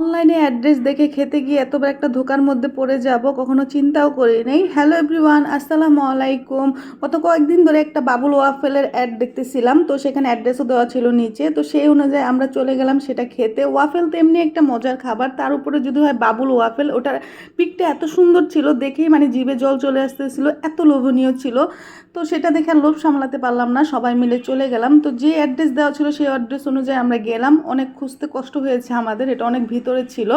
অনলাইনে অ্যাড্রেস দেখে খেতে গিয়ে এত বড় একটা ধোকার মধ্যে পড়ে যাব, কখনো চিন্তাও করি নাই হ্যালো এভরিওয়ান আসসালামু আলাইকুম। গত কয়েকদিন ধরে একটা বাবুল ওয়াফেলের অ্যাড দেখতেছিলাম, তো সেখানে অ্যাড্রেসও দেওয়া ছিল নিচে, তো সেই অনুযায়ী আমরা চলে গেলাম সেটা খেতে। ওয়াফেল তো এমনি একটা মজার খাবার, তার উপরে যদি হয় বাবুল ওয়াফেল, ওটার পিকটা এত সুন্দর ছিল, দেখেই মানে জিভে জল চলে আসতেছিল, এত লোভনীয় ছিল। তো সেটা দেখে লোভ সামলাতে পারলাম না, সবাই মিলে চলে গেলাম। তো যে অ্যাড্রেস দেওয়া ছিল সেই অ্যাড্রেস অনুযায়ী আমরা গেলাম। অনেক খুঁজতে কষ্ট হয়েছে আমাদের, এটা অনেক ভিতরে ছিল।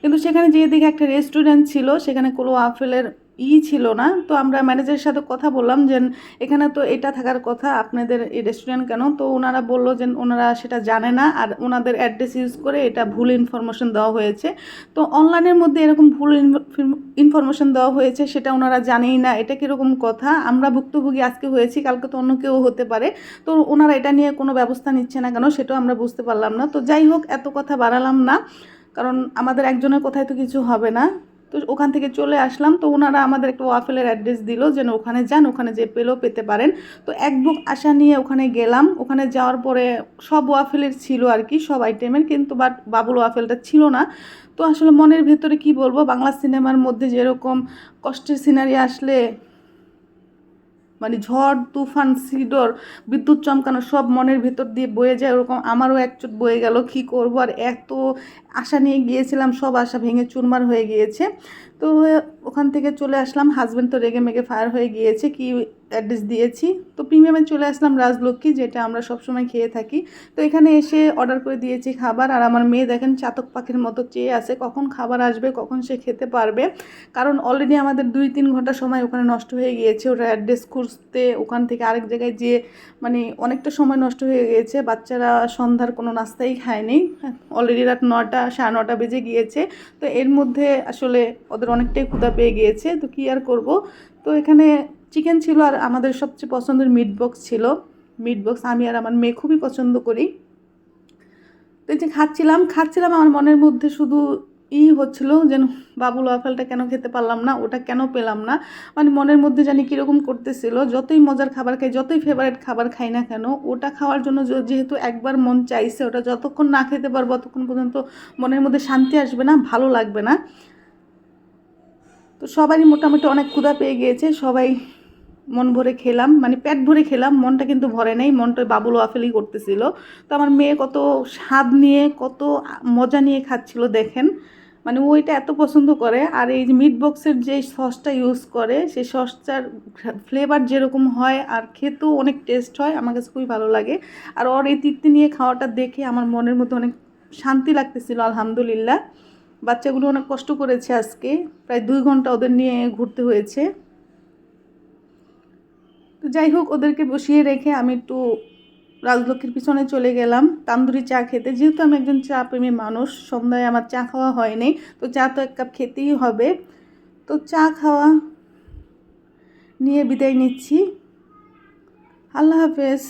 কিন্তু সেখানে যেয়ে দেখে একটা রেস্টুরেন্ট ছিল, সেখানে কোনো আপেলের ই ছিল না। তো আমরা ম্যানেজারের সাথে কথা বললাম যে, এখানে তো এটা থাকার কথা, আপনাদের এই রেস্টুরেন্ট কেন? তো ওনারা বলল যে, ওনারা সেটা জানে না আর ওনাদের অ্যাড্রেস ইউজ করে এটা ভুল ইনফরমেশন দেওয়া হয়েছে। তো অনলাইনের মধ্যে এরকম ভুল ইনফরমেশন দেওয়া হয়েছে, সেটা ওনারা জানেই না। এটা কীরকম কথা? আমরা ভুক্তভোগী, আজকে হয়েছি, কালকে তো অন্য কেউ হতে পারে। তো ওনারা এটা নিয়ে কোনো ব্যবস্থা নিচ্ছে না কেন, সেটাও আমরা বুঝতে পারলাম না। তো যাই হোক, এত কথা বাড়ালাম না। কারণ আমাদের একজনের কোথায় তো কিছু হবে না। তো ওখান থেকে চলে আসলাম, তো ওনারা আমাদের একটা ওয়াফেলের অ্যাড্রেস দিল যেন ওখানে যান, ওখানে যে পেলেও পেতে পারেন। তো এক বুক আশা নিয়ে ওখানে গেলাম। ওখানে যাওয়ার পরে সব ওয়াফেলের ছিল আর কি, সব আইটেমের, কিন্তু বাট বাবুল ওয়াফেলটা ছিল না। তো আসলে মনের ভেতরে কি বলব, বাংলা সিনেমার মধ্যে যেরকম কষ্টের সিনারি আসলে ঝড়, তুফান সিডর বিদ্যুৎ চমকানো সব মনের ভেতর দিয়ে বয়ে যায়, ওরকম আমারও একচোট বয়ে গেল, কি করব? আর এত আশা নিয়ে গিয়েছিলাম, সব আশা ভেঙে চুরমার হয়ে গিয়েছে। তো ওখান থেকে চলে আসলাম হাজব্যান্ড তো রেগে মেগে ফায়ার হয়ে গিয়েছে, কি অ্যাড্রেস দিয়েছি। তো প্রিমিয়ামে চলে আসলাম রাজলক্ষ্মী, যেটা আমরা সবসময় খেয়ে থাকি। তো এখানে এসে অর্ডার করে দিয়েছি খাবার। আর আমার মেয়ে দেখেন চাতক পাখির মতো চেয়ে আছে, কখন খাবার আসবে, কখন সে খেতে পারবে। কারণ অলরেডি আমাদের দুই তিন ঘণ্টা সময় ওখানে নষ্ট হয়ে গিয়েছে। ওটা অ্যাড্রেস খুঁজতে ওখান থেকে আরেক জায়গায় যেয়ে মানে অনেকটা সময় নষ্ট হয়ে গিয়েছে। বাচ্চারা সন্ধ্যার কোনো নাস্তাই খায়নি। অলরেডি রাত নটা সাড়ে নটা বেজে গিয়েছে। তো এর মধ্যে আসলে ওদের অনেকটাই ক্ষুধা পেয়ে গিয়েছে। তো কী আর করব? তো এখানে চিকেন ছিল আর আমাদের সবচেয়ে পছন্দের মিট বক্স ছিল। মিট বক্স আমি আর আমার মেয়ে খুবই পছন্দ করি। তো যে খাচ্ছিলাম খাচ্ছিলাম আমার মনের মধ্যে শুধু ই হচ্ছিল যেন বাবুল ওয়াফেলটা কেন খেতে পারলাম না, ওটা কেন পেলাম না। মানে মনের মধ্যে জানি কীরকম করতেছিল, যতই মজার খাবার খাই, যতই ফেভারিট খাবার খাই না কেন, ওটা খাওয়ার জন্য যেহেতু একবার মন চাইছে, ওটা যতক্ষণ না খেতে পারব, ততক্ষণ পর্যন্ত মনের মধ্যে শান্তি আসবে না, ভালো লাগবে না। তো সবারই মোটামুটি অনেক ক্ষুধা পেয়ে গিয়েছে, সবাই মন ভরে খেলাম মানে পেট ভরে খেলাম, মনটা কিন্তু ভরে নেই, মনটা বাবুল ওয়াফেলই করতেছিল। তো আমার মেয়ে কত স্বাদ নিয়ে, কত মজা নিয়ে খাচ্ছিল, দেখেন। মানে ওইটা এত পছন্দ করে, আর এই যে মিট বক্সের যে সসটা ইউজ করে, সেই সসটার ফ্লেভার যেরকম হয়, আর খেতেও অনেক টেস্ট হয়, আমার কাছে খুবই ভালো লাগে। আর ওর এই তৃপ্তি নিয়ে খাওয়াটা দেখে আমার মনের মধ্যে অনেক শান্তি লাগতেছিল, আলহামদুলিল্লাহ। বাচ্চাগুলো অনেক কষ্ট করেছে আজকে, প্রায় দুই ঘণ্টা ওদের নিয়ে ঘুরতে হয়েছে। তো যাই হোক, ওদেরকে বসিয়ে রেখে আমি একটু রাজলক্ষ্মীর পিছনে চলে গেলাম। তান্দুরি চা খেতে। যেহেতু আমি একজন চা প্রেমী মানুষ, সন্ধ্যায় আমার চা খাওয়া হয়নি। তো চা তো এক কাপ খেতেই হবে। তো চা খাওয়া নিয়ে বিদায় নিচ্ছি। আল্লাহ হাফেজ।